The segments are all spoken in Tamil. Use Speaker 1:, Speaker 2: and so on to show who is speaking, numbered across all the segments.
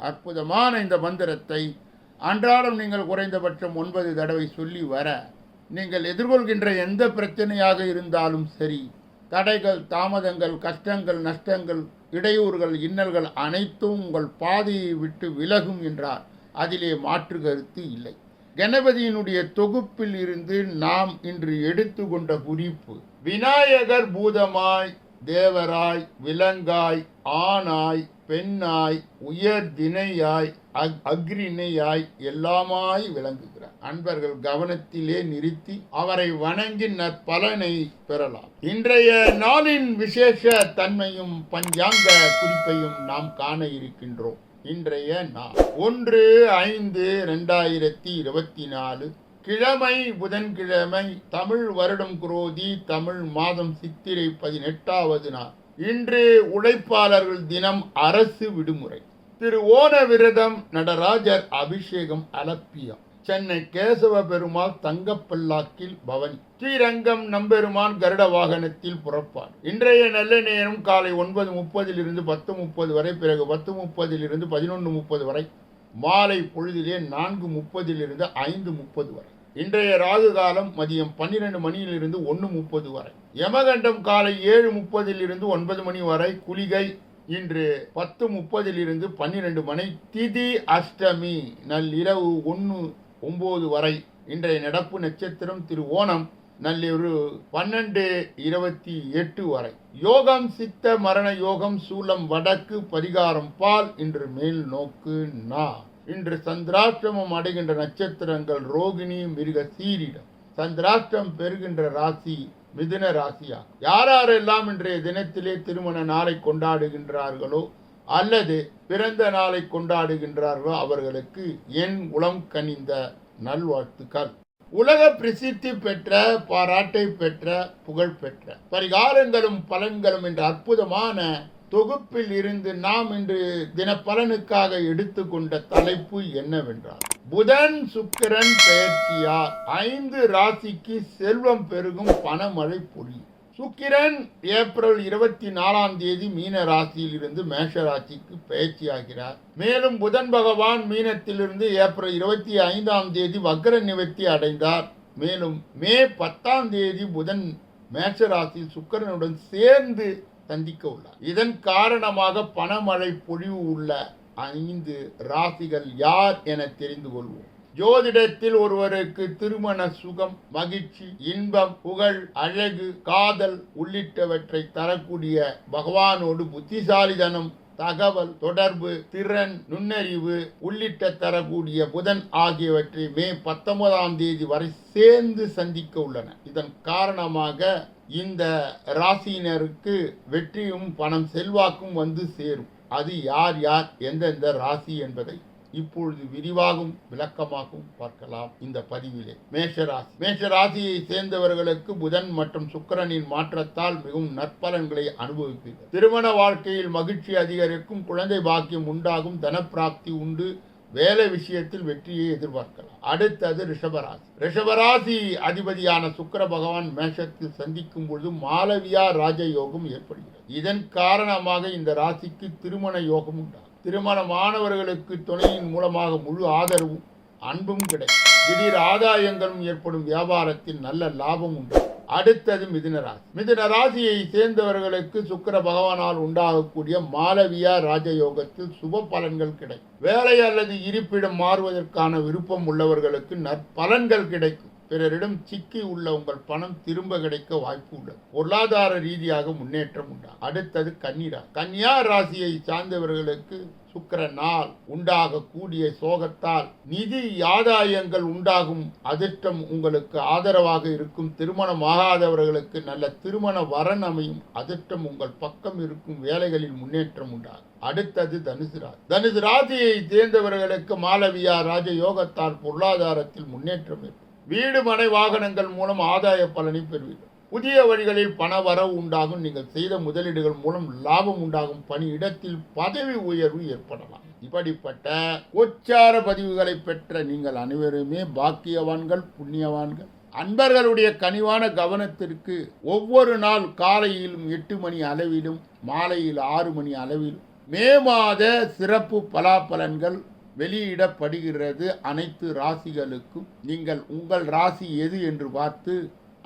Speaker 1: அற்புதமான இந்த மந்திரத்தை அன்றாடம் நீங்கள் குறைந்தபட்சம் ஒன்பது தடவை சொல்லி வர நீங்கள் எதிர்கொள்கின்ற எந்த பிரச்சனையாக இருந்தாலும் சரி தடைகள் தாமதங்கள் கஷ்டங்கள் நஷ்டங்கள் இடையூறுகள் இன்னல்கள் அனைத்தும் உங்கள் பாதையை விட்டு விலகும் என்றார். அதிலே மாற்று கருத்து இல்லை. கணபதியினுடைய தொகுப்பில் இருந்து நாம் இன்று எடுத்துக்கொண்ட குறிப்பு விநாயகர் பூதமாய் தேவராய் விலங்காய் ஆணாய் பெண்ணாய் உயர் தினையாய் அக்- அக்ரிணையாய் எல்லாமாய் விளங்குகிறார். அன்பர்கள் கவனத்திலே நிறுத்தி அவரை வணங்கி நற்பலனை பெறலாம். இன்றைய நாளின் விசேஷ தன்மையும் பஞ்சாங்க குறிப்பையும் நாம் காண இருக்கின்றோம். இன்றைய நாள் ஒன்று ஐந்து ரெண்டாயிரத்தி இருபத்தி நாலு. கிழமை புதன்கிழமை தமிழ் வருடம் குரோதி தமிழ் மாதம் சித்திரை பதினெட்டாவது நாள். இன்று உழைப்பாளர்கள் தினம் அரசு விடுமுறை. திரு ஓண விரதம் நடராஜர் அபிஷேகம் அலப்பியம். சென்னை கேசவ பெருமாள் தங்கப்பல்லாக்கில் பவனி. ஸ்ரீரங்கம் நம்பெருமான் கருட வாகனத்தில் புறப்பார் இன்றைய நல்ல நேரம் காலை ஒன்பது முப்பதில் இருந்து பத்து முப்பது வரை பிறகு பத்து முப்பதில் இருந்து பதினொன்று முப்பது வரை மாலை பொழுதிலே நான்கு முப்பதில் இருந்து ஐந்து முப்பது வரை. இன்றைய ராகு காலம் மதியம் பன்னிரண்டு மணியிலிருந்து ஒன்று முப்பது வரை. யமகண்டம் காலை ஏழு முப்பதிலிருந்து ஒன்பது மணி வரை. குளிகை இன்று பத்து முப்பதிலிருந்து பன்னிரண்டு மணி. திதி அஷ்டமி நள்ளிரவு ஒன்று ஒம்பது வரை. இன்றைய நடப்பு நட்சத்திரம் திரு ஓணம் நள்ளிரவு பன்னெண்டு இருபத்தி எட்டு வரை. யோகம் சித்த மரண யோகம் சூலம் வடக்கு பரிகாரம் பால் இன்று மேல் நோக்கு நான் இன்று சந்திராஷ்டமம் அடைகின்ற நட்சத்திரங்கள் ரோகிணி மிருக சீரிடம். சந்திராஷ்டம் பெறுகின்ற ராசி மிதுன ராசியா யாரெல்லாம் இன்றைய தினத்திலே திருமண நாளை கொண்டாடுகின்றார்களோ அல்லது பிறந்த நாளை கொண்டாடுகின்றார்களோ அவர்களுக்கு என் உளம் கனிந்த நல்வாழ்த்துக்கள். உலக பிரசித்தி பெற்ற பாராட்டை பெற்ற புகழ் பெற்ற பரிகாரங்களும் பலன்களும் என்ற அற்புதமான தொகுப்பில் இருந்து நாம் இன்று தினப்பலனுக்காக எடுத்துக்கொண்ட தலைப்பு என்னவென்றால் புதன் சுக்கிரன் பெயர்ச்சியால் ஐந்து ராசிக்கு செல்வம் பெருகும் பணமழை பொழியும். சுக்கிரன் ஏப்ரல் இருபத்தி நாலாம் தேதி மீன ராசியிலிருந்து மேஷ ராசிக்கு பயிற்சியாகிறார் மேலும் புதன் பகவான் மீனத்திலிருந்து ஏப்ரல் இருபத்தி ஐந்தாம் தேதி வக்ர நிவர்த்தி அடைந்தார். மேலும் மே பத்தாம் தேதி புதன் மேஷ ராசியில் சுக்கிரனுடன் சேர்ந்து சந்திக்க உள்ளார். இதன் காரணமாக பணமழை பொழிவு உள்ள ஐந்து ராசிகள் யார் என தெரிந்து கொள்வோம். ஜோதிடத்தில் ஒருவருக்கு திருமண சுகம் மகிழ்ச்சி இன்பம் புகழ் அழகு காதல் உள்ளிட்டவற்றை தரக்கூடிய பகவானோடு புத்திசாலிதனம் தகவல் தொடர்பு திறன் நுண்ணறிவு உள்ளிட்ட தரக்கூடிய புதன் ஆகியவற்றை மே பத்தொன்பதாம் தேதி வரை சேர்ந்து சந்திக்க உள்ளன. இதன் காரணமாக இந்த ராசியினருக்கு வெற்றியும் பணம் செல்வாக்கும் வந்து சேரும். அது யார் யார் எந்தெந்த ராசி என்பதை இப்பொழுது விரிவாகவும் விளக்கமாகவும் பார்க்கலாம் இந்த பதிவிலே. மேஷராசி. மேஷராசியை சேர்ந்தவர்களுக்கு புதன் மற்றும் சுக்கிரனின் மாற்றத்தால் மிகவும் நற்பலன்களை அனுபவிப்பீர்கள். திருமண வாழ்க்கையில் மகிழ்ச்சி அதிகரிக்கும் குழந்தை பாக்கியம் உண்டாகும் தனப்பிராப்தி உண்டு வேலை விஷயத்தில் வெற்றியை எதிர்பார்க்கலாம். அடுத்தது ரிஷபராசி. ரிஷபராசி அதிபதியான சுக்கர பகவான் மேஷத்தில் சந்திக்கும் பொழுது மாலவியா ராஜயோகம் ஏற்படுகிறது. இதன் காரணமாக இந்த ராசிக்கு திருமண யோகம் உண்டாகும். திருமண மாணவர்களுக்கு துணையின் மூலமாக முழு ஆதரவும் அன்பும் கிடைக்கும். திடீர் ஆதாயங்களும் ஏற்படும் வியாபாரத்தில் நல்ல லாபம் உண்டு. அடுத்தது மிதுனராசி மிதுனராசியை சேர்ந்தவர்களுக்கு சுக்கிர பகவானால் உண்டாகக்கூடிய மாலவியா ராஜயோகத்தில் சுப பலன்கள் கிடைக்கும். வேலை அல்லது இருப்பிடம் மாறுவதற்கான விருப்பம் உள்ளவர்களுக்கு நற்பலன்கள் கிடைக்கும். பிறரிடம் சிக்கி உள்ள உங்கள் பணம் திரும்ப கிடைக்க வாய்ப்பு உள்ளது பொருளாதார ரீதியாக முன்னேற்றம் உண்டாகும் அடுத்தது கன்னிரா. கன்னியா ராசியை சார்ந்தவர்களுக்கு சுக்கிரனால் உண்டாகக்கூடிய சோகத்தால் நிதி ஆதாயங்கள் உண்டாகும் அதிர்ஷ்டம் உங்களுக்கு ஆதரவாக இருக்கும். திருமணம் ஆகாதவர்களுக்கு நல்ல திருமண வரன் அமையும் அதிர்ஷ்டம் உங்கள் பக்கம் இருக்கும் வேலைகளில் முன்னேற்றம் உண்டாகும் அடுத்தது தனுசு ராசி. தனுசு ராசியை சேர்ந்தவர்களுக்கு மாலவியா ராஜ யோகத்தால் பொருளாதாரத்தில் முன்னேற்றம் இருக்கும் வீடு மனை வாகனங்கள் மூலம் ஆதாய பலனை பெறுவீர்கள். புதிய வழிகளில் பண வரவு உண்டாகும். நீங்கள் செய்த முதலீடுகள் மூலம் லாபம் உண்டாகும். பணி இடத்தில் பதவி உயர்வு ஏற்படலாம். இப்படிப்பட்ட உச்சார பதிவுகளை பெற்ற நீங்கள் அனைவருமே பாக்கியவான்கள் புண்ணியவான்கள். அன்பர்களுடைய கனிவான கவனத்திற்கு ஒவ்வொரு நாள் காலையிலும் எட்டு மணி அளவிலும் மாலையில் ஆறு மணி அளவிலும் மே மாத சிறப்பு பலாபலன்கள் வெளியிடப்படுகிறது அனைத்து ராசிகளுக்கும். நீங்கள் உங்கள் ராசி எது என்று பார்த்து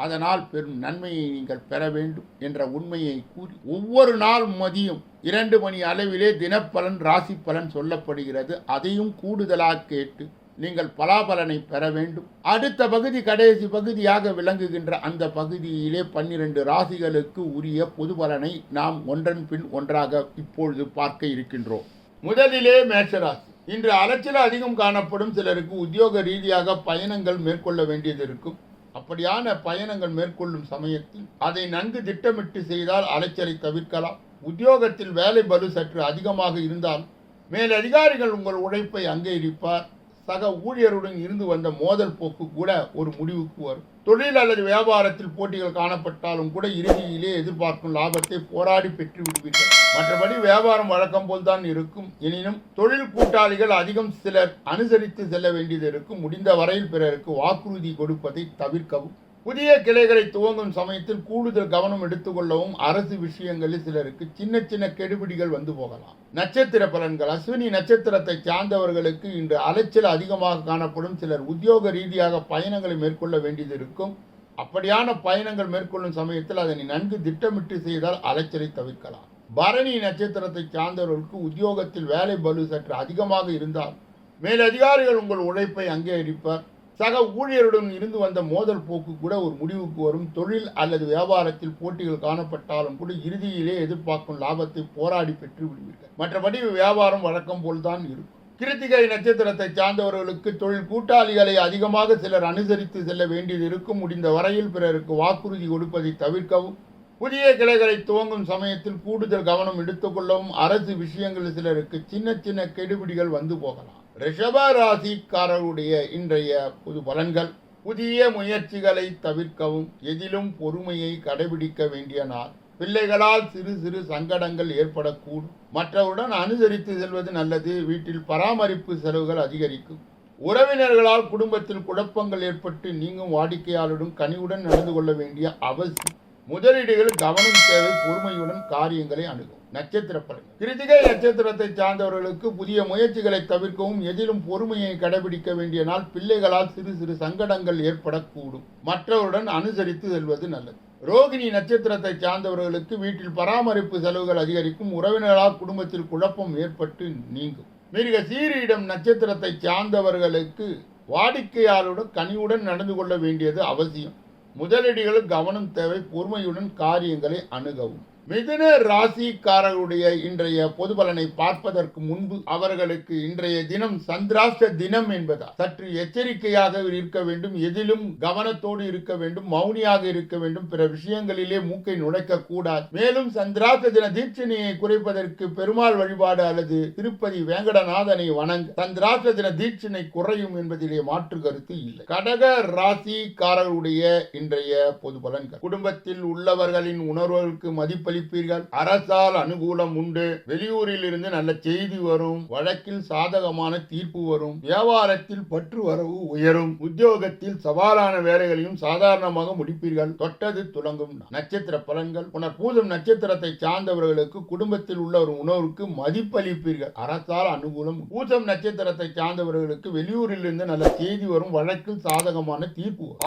Speaker 1: அதனால் பெரும் நன்மையை நீங்கள் பெற வேண்டும் என்ற உண்மையை கூறி ஒவ்வொரு நாள் மதியம் இரண்டு மணி அளவிலே தினப்பலன் ராசி பலன் சொல்லப்படுகிறது. அதையும் கூடுதலாக கேட்டு நீங்கள் பலாபலனை பெற வேண்டும். அடுத்த பகுதி கடைசி பகுதியாக விளங்குகின்ற அந்த பகுதியிலே பன்னிரண்டு ராசிகளுக்கு உரிய பொது பலனை நாம் ஒன்றன் பின் ஒன்றாக இப்பொழுது பார்க்க இருக்கின்றோம். முதலிலே மேஷராசி. இன்று அலைச்சல் அதிகம் காணப்படும் சிலருக்கு உத்தியோக ரீதியாக பயணங்கள் மேற்கொள்ள வேண்டியது இருக்கும். அப்படியான பயணங்கள் மேற்கொள்ளும் சமயத்தில் அதை நன்கு திட்டமிட்டு செய்தால் அலைச்சலை தவிர்க்கலாம். உத்தியோகத்தில் வேலை பலு சற்று அதிகமாக இருந்தால் மேலதிகாரிகள் உங்கள் உழைப்பை அங்கீகரிப்பார். சக ஊழியருடன் இருந்து வந்த மோதல் போக்கு கூட ஒரு முடிவுக்கு வரும். தொழில் அல்லது வியாபாரத்தில் போட்டிகள் காணப்பட்டாலும் கூட இறுதியிலே எதிர்பார்க்கும் லாபத்தை போராடி பெற்று விடுவீர்கள். மற்றபடி வியாபாரம் வழக்கம் போல் தான் இருக்கும். எனினும் தொழில் கூட்டாளிகள் அதிகம் சிலர் அனுசரித்து செல்ல வேண்டியது இருக்கும். முடிந்த வரையில் பிறருக்கு வாக்குறுதி கொடுப்பதை தவிர்க்கவும். புதிய கிளைகளை துவங்கும் சமயத்தில் கூடுதல் கவனம் எடுத்துக்கொள்ளவும் அரசு விஷயங்களில் சிலருக்கு சின்ன சின்ன கெடுபிடிகள் வந்து போகலாம். நட்சத்திர பலன்கள். அஸ்வினி நட்சத்திரத்தை சார்ந்தவர்களுக்கு இன்று அலைச்சல் அதிகமாக காணப்படும். சிலர் உத்தியோக ரீதியாக பயணங்களை மேற்கொள்ள வேண்டியது இருக்கும். அப்படியான பயணங்கள் மேற்கொள்ளும் சமயத்தில் அதனை நன்கு திட்டமிட்டு செய்தால் அலைச்சலை தவிர்க்கலாம். பரணி நட்சத்திரத்தை சார்ந்தவர்களுக்கு உத்தியோகத்தில் வேலை பலு சற்று அதிகமாக இருந்தால் மேலதிகாரிகள் உங்கள் உழைப்பை அங்கீகரிப்பார். சக ஊழியருடன் இருந்து வந்த மோதல் போக்கு கூட ஒரு முடிவுக்கு வரும். தொழில் அல்லது வியாபாரத்தில் போட்டிகள் காணப்பட்டாலும் கூட இறுதியிலே எதிர்பார்க்கும் லாபத்தை போராடி பெற்று விடுவீர்கள். மற்றபடி வியாபாரம் வழக்கம் போல்தான் இருக்கும். கிருத்திகை நட்சத்திரத்தை சார்ந்தவர்களுக்கு தொழில் கூட்டாளிகளை அதிகமாக சிலர் அனுசரித்து செல்ல வேண்டியது இருக்கும். முடிந்த வரையில் பிறருக்கு வாக்குறுதி கொடுப்பதை தவிர்க்கவும் புதிய கிளைகளை துவங்கும் சமயத்தில் கூடுதல் கவனம் எடுத்துக்கொள்ளவும் அரசு விஷயங்களில் சிலருக்கு சின்ன சின்ன கெடுபிடிகள் வந்து போகலாம். ரிஷப ராசிக்காரருடைய இன்றைய புது பலன்கள் புதிய முயற்சிகளை தவிர்க்கவும் எதிலும் பொறுமையை கடைபிடிக்க வேண்டிய நாள். பிள்ளைகளால் சிறு சிறு சங்கடங்கள் ஏற்படக்கூடும். மற்றவருடன் அனுசரித்து செல்வது நல்லது வீட்டில் பராமரிப்பு செலவுகள் அதிகரிக்கும். உறவினர்களால் குடும்பத்தில் குழப்பங்கள் ஏற்பட்டு நீங்கும் வாடிக்கையாளருடன் கனிவுடன் நடந்து கொள்ள வேண்டிய அவசியம். முதலீடுகள் கவனம் தேவை பொறுமையுடன் காரியங்களை அணுகும் நட்சத்திர பலன் கிருத்திகை நட்சத்திரத்தை சார்ந்தவர்களுக்கு புதிய முயற்சிகளை தவிர்க்கவும் எதிலும் பொறுமையை கடைபிடிக்க வேண்டிய நாள் பிள்ளைகளால் சிறு சிறு சங்கடங்கள் ஏற்படக்கூடும். மற்றவருடன் அனுசரித்து செல்வது நல்லது. ரோகிணி நட்சத்திரத்தை சார்ந்தவர்களுக்கு வீட்டில் பராமரிப்பு செலவுகள் அதிகரிக்கும் உறவினர்களால் குடும்பத்தில் குழப்பம் ஏற்பட்டு நீங்கும். மிருக சீரியிடம் நட்சத்திரத்தை சார்ந்தவர்களுக்கு வாடிக்கையாளருடன் கனிவுடன் நடந்து கொள்ள வேண்டியது அவசியம். முதலீடுகள் கவனம் தேவை பொறுமையுடன் காரியங்களை அணுகவும். மிதுன ராசிக்காரர்களுடைய இன்றைய பொது பலனை பார்ப்பதற்கு முன்பு அவர்களுக்கு இன்றைய தினம் சந்திராஷ்ட தினம் என்பதால் சற்று எச்சரிக்கையாக இருக்க வேண்டும் எதிலும் கவனத்தோடு இருக்க வேண்டும் மௌனியாக இருக்க வேண்டும். பிற விஷயங்களிலே மூக்கை நுழைக்க கூடாது மேலும் சந்திராஷ்ட தின தீட்சணையை குறைப்பதற்கு பெருமாள் வழிபாடு அல்லது திருப்பதி வேங்கடநாதனை வணங்க சந்திராஷ்ட தின தீட்சணை குறையும் என்பதிலே மாற்று கருத்து இல்லை. கடக ராசிக்காரர்களுடைய இன்றைய பொது பலன்கள். குடும்பத்தில் உள்ளவர்களின் உணர்வுகளுக்கு மதிப்பளிப்பீர்கள் அரசால் அனுகூலம் உண்டு. வெளியூரில் இருந்து நல்ல செய்தி வரும். வழக்கில் சாதகமான தீர்ப்பு வரும். வியாபாரத்தில் பற்று வரவு உயரும். உத்தியோகத்தில் சவாலான வேலைகளையும் சாதாரணமாக முடிப்பீர்கள். தொட்டது துலங்கும் நட்சத்திர பலன்கள். உனர் பூதம் நட்சத்திரத்தை சார்ந்தவர்களுக்கு குடும்பத்தில் உள்ள ஒரு உணவுக்கு மதிப்பளிப்பீர்கள். அரசால் அனுகூலம். பூசம் நட்சத்திரத்தை சார்ந்தவர்களுக்கு வெளியூரில் இருந்து நல்ல செய்தி வரும். வழக்கில் சாதகமான தீர்ப்பு வரும்.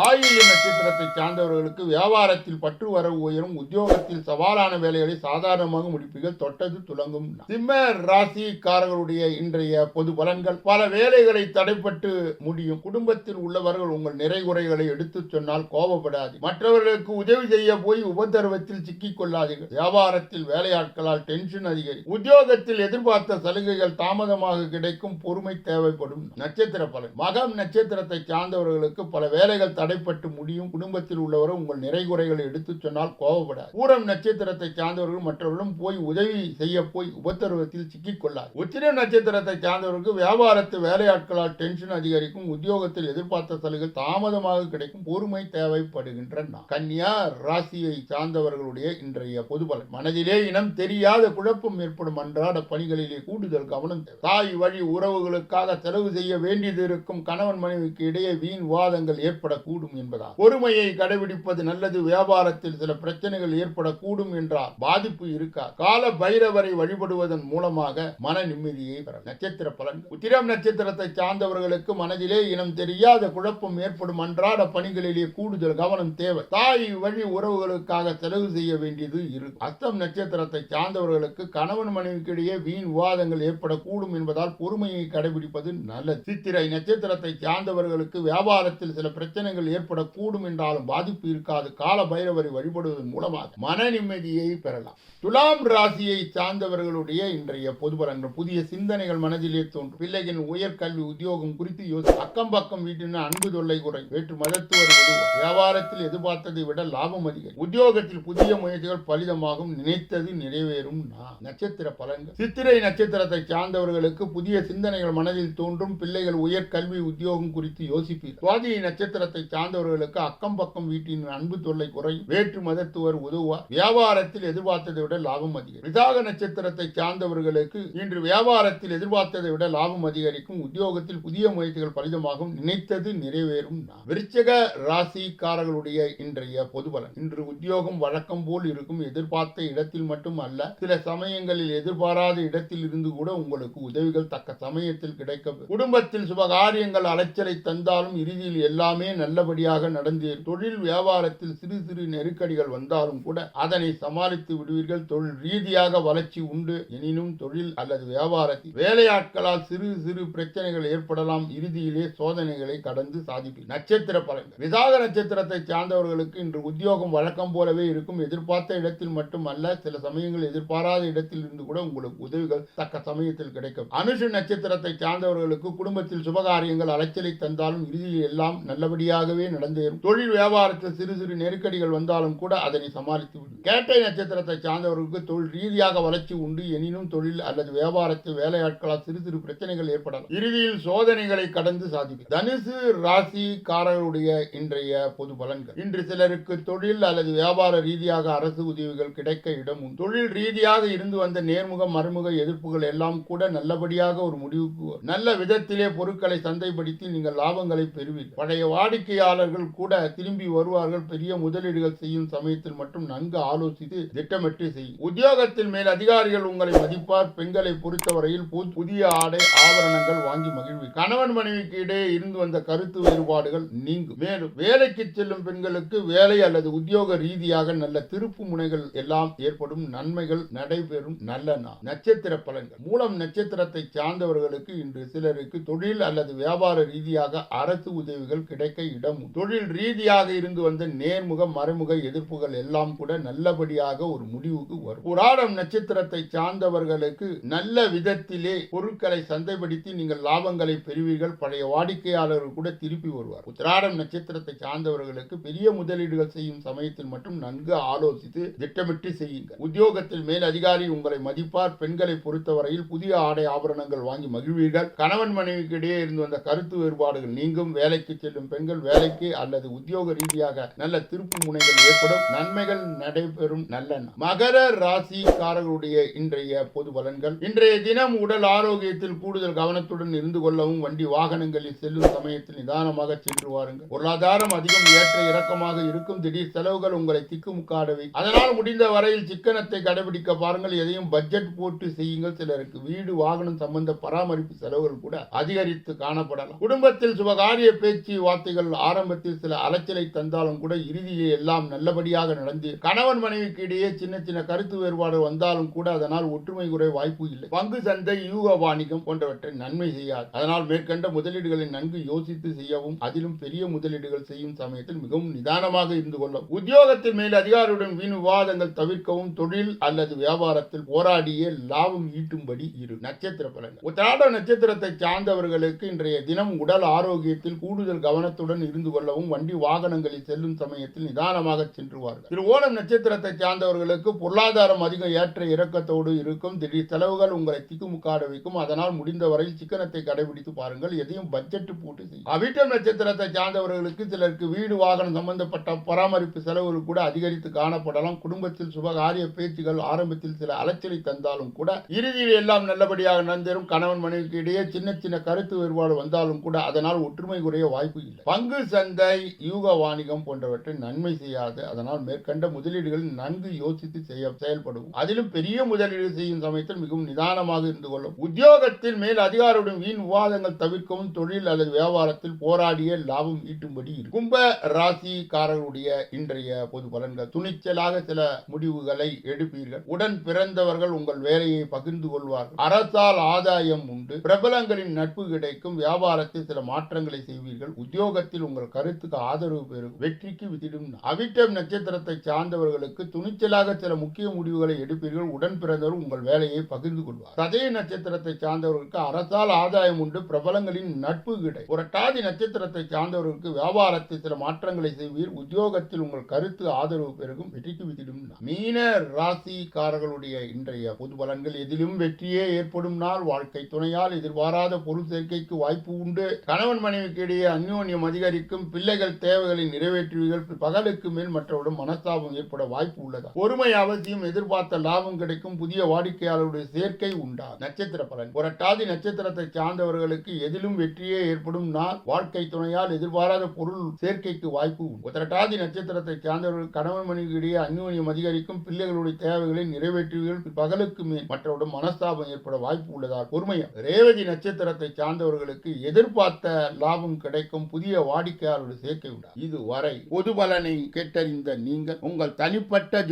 Speaker 1: நட்சத்திரத்தை சார்ந்தவர்களுக்கு வியாபாரத்தில் பற்று வரவு உயரும். உத்தியோகத்தில் சவாலான கடினமான வேலைகளை சாதாரணமாக முடிப்பீர்கள் தொட்டது துலங்கும். சிம்ம ராசிக்காரர்களுடைய இன்றைய பொது பலன்கள் பல வேலைகளை தடைப்பட்டு முடியும். குடும்பத்தில் உள்ளவர்கள் உங்கள் நிறைகுறைகளை எடுத்து சொன்னால் கோபப்படாது மற்றவர்களுக்கு உதவி செய்ய போய் உபத்திரவத்தில் சிக்கிக் கொள்ளாதீர்கள் வியாபாரத்தில் வேலையாட்களால் டென்ஷன் அதிகரிக்கும். உத்தியோகத்தில் எதிர்பார்த்த சலுகைகள் தாமதமாக கிடைக்கும். பொறுமை தேவைப்படும். நட்சத்திர பலன். மகம் நட்சத்திரத்தை சார்ந்தவர்களுக்கு பல வேலைகள் தடைப்பட்டு முடியும். குடும்பத்தில் உள்ளவரும் உங்கள் நிறைகுறைகளை எடுத்துச் சொன்னால் கோபப்படாது பூரம் நட்சத்திரத்தை சார்ந்தவர்கள் மற்றவர்களும் போய் உதவி செய்ய போய் உபத்திரவத்தில் சிக்கிக்கொள்ளார் உத்திர நட்சத்திரத்தை சார்ந்தவர்களுக்கு வியாபாரத்து வேலையாட்களால் டென்ஷன் அதிகரிக்கும் உத்தியோகத்தில் எதிர்பார்த்த சலுகைகள் தாமதமாக கிடைக்கும் பொறுமை தேவைப்படுகின்ற கன்னியா ராசியை சார்ந்தவர்களுடைய இன்றைய பொதுபலன் மனதிலே இனம் தெரியாத குழப்பம் ஏற்படும் அன்றாட பணிகளிலே கூடுதல் கவனம் தேவை. தாய் வழி உறவுகளுக்காக செலவு செய்ய வேண்டியது இருக்கும் கணவன் மனைவிக்கு இடையே வீண் வாதங்கள் ஏற்படக்கூடும் என்பதால். பொறுமையை கடைபிடிப்பது நல்லது வியாபாரத்தில் சில பிரச்சனைகள் ஏற்படக்கூடும் என்றால் பாதிப்பு இருக்கா? கால பைரவரை வழிபடுவதன் மூலமாக மன நிம்மதியை பெற நட்சத்திர பலன். உத்திரம் நட்சத்திரத்தை சார்ந்தவர்களுக்கு மனதிலே இனம் தெரியாத குழப்பம் ஏற்படும் அன்றாட பணிகளிலே கூடுதல் கவனம் தேவை. தாய் வழி உறவுகளுக்காக செலவு செய்ய வேண்டியது இருக்கும். அஸ்தம் நட்சத்திரத்தை சார்ந்தவர்களுக்கு கணவன் மனைவிக்கு இடையே வீண் விவாதங்கள் ஏற்படக்கூடும் என்பதால் பொறுமையை கடைபிடிப்பது நல்லது. சித்திரை நட்சத்திரத்தை சார்ந்தவர்களுக்கு வியாபாரத்தில் சில பிரச்சனைகள் ஏற்படக்கூடும் என்றாலும் பாதிப்பு இருக்காது. கால பைரவரை வழிபடுவதன் மூலமாக மன நிம்மதியை பெறலாம். துலாம் ராசியை சார்ந்தவர்களுடைய இன்றைய பொது பலன்கள் புதிய சிந்தனைகள் மனதிலே தோன்றும். பிள்ளைகளின் உயர்கல்வி உத்தியோகம் குறித்து யோசி அக்கம் பக்கம் வீட்டின் அன்பு தொல்லை குறை வேற்று மதத்துவர் வியாபாரத்தில் எதிர்பார்த்ததை விட லாபம் அதிகம். உத்தியோகத்தில் புதிய முயற்சிகள் பலிதமாகும். நினைத்தது நிறைவேறும் நட்சத்திர பலன்கள். சித்திரை நட்சத்திரத்தை சார்ந்தவர்களுக்கு புதிய சிந்தனைகள் மனதில் தோன்றும். பிள்ளைகள் உயர்கல்வி உத்தியோகம் குறித்து யோசிப்பீர். சுவாதியை நட்சத்திரத்தை சார்ந்தவர்களுக்கு அக்கம் பக்கம் வீட்டின் அன்பு தொல்லை குறை வேற்று மதத்துவர் உதவுவார். வியாபாரத்தில் வியாபாரத்தில் எதிர்பார்த்ததை விட லாபம் அதிகரிக்கும். விசாக நட்சத்திரத்தை சார்ந்தவர்களுக்கு இன்று வியாபாரத்தில் எதிர்பார்த்ததை விட லாபம் அதிகரிக்கும். உத்தியோகத்தில் புதிய முயற்சிகள் பலிதமாகும். நினைத்தது நிறைவேறும் விருச்சக ராசிக்காரர்களுடைய இன்றைய பொது பலன். இன்று உத்தியோகம் வழக்கம் போல் இருக்கும். எதிர்பார்த்த இடத்தில் மட்டும் அல்ல சில சமயங்களில் எதிர்பாராத இடத்தில் இருந்து கூட உங்களுக்கு உதவிகள் தக்க சமயத்தில் கிடைக்க குடும்பத்தில் சுபகாரியங்கள் அலைச்சலை தந்தாலும் இறுதியில் எல்லாமே நல்லபடியாக நடந்தேறும் தொழில் வியாபாரத்தில் சிறு சிறு நெருக்கடிகள் வந்தாலும் கூட அதனை சமாளி சமாளித்து விடுவீர்கள். தொழில் ரீதியாக வளர்ச்சி உண்டு. எனினும் தொழில் அல்லது வியாபாரத்தில் வேலையாட்களால் சிறு சிறு பிரச்சனைகள் ஏற்படலாம். இறுதியிலே சோதனைகளை கடந்து சாதிப்பீர். நட்சத்திர பலன்கள். விசாக நட்சத்திரத்தை சார்ந்தவர்களுக்கு இன்று உத்தியோகம் வழக்கம் போலவே இருக்கும். எதிர்பார்த்த இடத்தில் மட்டும் அல்ல சில சமயங்கள் எதிர்பாராத இடத்தில் இருந்து கூட உங்களுக்கு உதவிகள் தக்க சமயத்தில் கிடைக்கும். அனுஷ நட்சத்திரத்தை சார்ந்தவர்களுக்கு குடும்பத்தில் சுபகாரியங்கள் அலைச்சலை தந்தாலும் இறுதியில் எல்லாம் நல்லபடியாகவே நடந்தேறும். தொழில் வியாபாரத்தில் சிறு சிறு நெருக்கடிகள் வந்தாலும் கூட அதனை சமாளித்து விடும் கேட்டை நட்சத்திரத்தை சார்ந்தவர்களுக்கு தொழில் ரீதியாக வளர்ச்சி உண்டு. எனினும் தொழில் அல்லது வியாபாரத்தில் வேலையாட்களால் சிறு சிறு பிரச்சனைகள் ஏற்படலாம். இறுதியில் சோதனைகளை கடந்து சாதிக்கும் தனுசு ராசிக்காரருடைய இன்றைய பொது பலன்கள். இன்று சிலருக்கு தொழில் அல்லது வியாபார ரீதியாக அரசு உதவிகள் கிடைக்க இடம் உண்டு. தொழில் ரீதியாக இருந்து வந்த நேர்முக மறுமுக எதிர்ப்புகள் எல்லாம் கூட நல்லபடியாக ஒரு முடிவுக்கு நல்ல விதத்திலே பொருட்களை சந்தைப்படுத்தி நீங்கள் லாபங்களை பெறுவீர்கள். பழைய வாடிக்கையாளர்கள் கூட திரும்பி வருவார்கள். பெரிய முதலீடுகள் செய்யும் சமயத்தில் மட்டும் நன்கு ஆலோசித்து திட்டமிட்டு செய்யும் உத்தியோகத்தில் மேல் அதிகாரிகள் உங்களை மதிப்பார். பெண்களை பொறுத்தவரையில் புதிய ஆடை ஆபரணங்கள் வாங்கி மகிழ்வி. கணவன் மனைவிக்கு இடையே இருந்து வந்த கருத்து வேறுபாடுகள் நீங்கும். மேலும் வேலைக்கு செல்லும் பெண்களுக்கு வேலை அல்லது உத்தியோக ரீதியாக நல்ல திருப்பு முனைகள் எல்லாம் ஏற்படும். நன்மைகள் நடைபெறும். நல்ல நாள் நட்சத்திர பலன்கள். மூலம் நட்சத்திரத்தை சார்ந்தவர்களுக்கு இன்று சிலருக்கு தொழில் அல்லது வியாபார ரீதியாக அரசு உதவிகள் கிடைக்க இடம் தொழில் ரீதியாக இருந்து வந்த நேர்முக மறைமுக எதிர்ப்புகள் எல்லாம் கூட நல்லபடியாக ஒரு முடிவுக்கு வரும். புராடம் நட்சத்திரத்தை சார்ந்தவர்களுக்கு நல்ல விதத்திலே பொருட்களை சந்தைப்படுத்தி நீங்கள் லாபங்களை பெறுவீர்கள். பழைய வாடிக்கையாளர்கள் கூட திருப்பி வருவார். உத்திராடம் நட்சத்திரத்தை சார்ந்தவர்களுக்கு பெரிய முதலீடுகள் செய்யும் சமயத்தில் மட்டும் நன்கு ஆலோசித்து திட்டமிட்டு செய்யுங்கள். உத்தியோகத்தில் மேல் அதிகாரி உங்களை மதிப்பார். பெண்களை பொறுத்தவரையில் புதிய ஆடை ஆபரணங்கள் வாங்கி மகிழ்வீர்கள். கணவன் மனைவிக்கு இடையே இருந்து வந்த கருத்து வேறுபாடுகள் நீங்கும். வேலைக்கு செல்லும் பெண்கள் வேலைக்கு அல்லது உத்தியோக ரீதியாக நல்ல திருப்பு முனைகள் ஏற்படும். நன்மைகள் நடைபெறும். நல்ல மகர ராசிக்காரர்களுடைய இன்றைய பொது பலன்கள். இன்றைய தினம் உடல் ஆரோக்கியத்தில் கூடுதல் கவனத்துடன் இருந்து கொள்ளவும் வண்டி வாகனங்களில் செல்லும் சமயத்தில் நிதானமாக சென்று வாருங்கள். பொருளாதாரம் அதிகம் ஏற்ற இறக்கமாக இருக்கும். திடீர் செலவுகள் உங்களை திக்குமுக்காடவை அதனால் முடிந்த வரையில் சிக்கனத்தை கடைபிடிக்க பாருங்கள். எதையும் பட்ஜெட் போட்டு செய்யுங்கள். சிலருக்கு வீடு வாகனம் சம்பந்த பராமரிப்பு செலவுகள் கூட அதிகரித்து காணப்படலாம். குடும்பத்தில் சுபகாரிய பேச்சு வார்த்தைகள் ஆரம்பத்தில் சில அலைச்சலை தந்தாலும் கூட இறுதியில் எல்லாம் நல்லபடியாக நடந்து கணவன் மனைவிக்கு இடையே சின்ன சின்ன கருத்து வேறுபாடு வந்தாலும் கூட அதனால் ஒற்றுமை குறை வாய்ப்பு இல்லை. பங்கு சந்தை யூக வாணிகம் போன்றவற்றை நன்மை செய்யாது. அதனால் மேற்கண்ட முதலீடுகளை நன்கு யோசித்து செய்யவும் அதிலும் பெரிய முதலீடுகள் செய்யும் சமயத்தில் மிகவும் நிதானமாக இருந்து கொள்ளவும். உத்தியோகத்தின் மேல் அதிகாரியுடன் வீண் விவாதங்கள் தவிர்க்கவும் தொழில் அல்லது வியாபாரத்தில் போராடியே லாபம் ஈட்டும்படி இரு நட்சத்திர பலன்கள். உத்திராட நட்சத்திரத்தை சார்ந்தவர்களுக்கு இன்றைய தினம் உடல் ஆரோக்கியத்தில் கூடுதல் கவனத்துடன் இருந்து கொள்ளவும் வண்டி வாகனங்களில் செல்லும் சமயத்தில் நிதானமாக சென்றுவார்கள் திரு ஓணம் நட்சத்திரத்தை சார்ந்தவர்களுக்கு பொருளாதாரம் அதிகம் ஏற்ற இறக்கத்தோடு இருக்கும். திடீர் செலவுகள் உங்களை திக்குமுக்காட வைக்கும். அதனால் முடிந்தவரையில் சிக்கனத்தை கடைபிடித்து பாருங்கள். எதையும் பட்ஜெட் போட்டு செய்யும். அவிட்டம் நட்சத்திரத்தை சார்ந்தவர்களுக்கு சிலருக்கு வீடு வாகனம் சம்பந்தப்பட்ட பராமரிப்பு செலவுகள் கூட அதிகரித்து காணப்படலாம். குடும்பத்தில் சுபகாரிய பேச்சுகள் ஆரம்பத்தில் சில அலைச்சலை தந்தாலும் கூட இறுதியில் எல்லாம் நல்லபடியாக நடந்தேறும். கணவன் மனைவிக்கு இடையே சின்ன சின்ன கருத்து வேறுபாடு வந்தாலும் கூட அதனால் ஒற்றுமை குறைய வாய்ப்பு இல்லை. பங்கு சந்தை யூக வாணிகம் போன்றவற்றை நன்மை செய்யாது. அதனால் மேற்கண்ட முதலீடுகள் நன்கு யோசித்து செய்ய செயல்படும். அதிலும் பெரிய முதலீடு செய்யும் சமயத்தில் மிகவும் நிதானமாக இருந்து கொள்ளும். உத்தியோகத்தில் மேல் அதிகாரியுடன் வீண் விவாதங்கள் தவிர்க்கவும் தொழில் அல்லது வியாபாரத்தில் போராடிய லாபம் ஈட்டும்படி இருக்கும். கும்ப ராசிக்காரர்களுடைய இன்றைய பொது பலன்கள். துணிச்சலாக சில முடிவுகளை எடுப்பீர்கள். உடன் பிறந்தவர்கள் உங்கள் வேலையை பகிர்ந்து கொள்வார்கள். அரசால் ஆதாயம் உண்டு. பிரபலங்களின் நட்பு கிடைக்கும். வியாபாரத்தில் சில மாற்றங்களை செய்வீர்கள். உத்தியோகத்தில் உங்கள் கருத்துக்கு ஆதரவு பெறும். வெற்றிக்கு விதிடும் அவிட்டம் நட்சத்திரத்தை சார்ந்தவர்களுக்கு துணி துணிச்சலாக சில முக்கிய முடிவுகளை எடுப்பீர்கள். உடன் பிறந்தவர் உங்கள் வேலையை பகிர்ந்து கொள்வார். சதய நட்சத்திரத்தை சார்ந்தவர்களுக்கு அரசால் ஆதாயம் உண்டு. பிரபலங்களின் நட்பு கிடை. புரட்டாதி நட்சத்திரத்தை சார்ந்தவர்களுக்கு வியாபாரத்தில் சில மாற்றங்களை செய்வீர். உத்தியோகத்தில் உங்கள் கருத்து ஆதரவு பெருகும். வெற்றிக்கு விதிடும். மீன ராசிக்காரர்களுடைய இன்றைய பொது பலன்கள் எதிலும் வெற்றியே ஏற்படும் நாள். வாழ்க்கை துணையால் எதிர்பாராத பொருள் சேர்க்கைக்கு வாய்ப்பு உண்டு. கணவன் மனைவிக்கு இடையே அந்யோன்யம் அதிகரிக்கும். பிள்ளைகள் தேவைகளை நிறைவேற்றுவீர்கள். பகலுக்கு மேல் மற்றவருடன் மனஸ்தாபம் ஏற்பட வாய்ப்பு உள்ளது. பொறுமை அவசியம் எதிர்பார்த்த லாபம் கிடைக்கும் புதிய வாடிக்கையாளருடைய சேர்க்கை உண்டா நட்சத்திர பலன். புரட்டாதி நட்சத்திரத்தை சார்ந்தவர்களுக்கு எதிலும் வெற்றியே ஏற்படும் நாள். வாழ்க்கை துணையால் எதிர்பாராத பொருள் சேர்க்கைக்கு வாய்ப்பு உண்டு. உத்திரட்டாதி நட்சத்திரத்தை சார்ந்தவர்கள் கணவன் மனைவி இடையே அந்யோன்யம் அதிகரிக்கும். பிள்ளைகளுடைய தேவைகளை நிறைவேற்றுவீர்கள். பகலுக்கு மேல் மற்றவரிடம் மனஸ்தாபம் ஏற்பட வாய்ப்பு உள்ளதால் பொறுமையா ரேவதி நட்சத்திரத்தை சார்ந்தவர்களுக்கு எதிர்பார்த்த லாபம் கிடைக்கும். புதிய வாடிக்கையாளருடைய சேர்க்கை உண்டா இதுவரை பொது பலனை கேட்டறிந்த நீங்கள் உங்கள் தனிப்பட்ட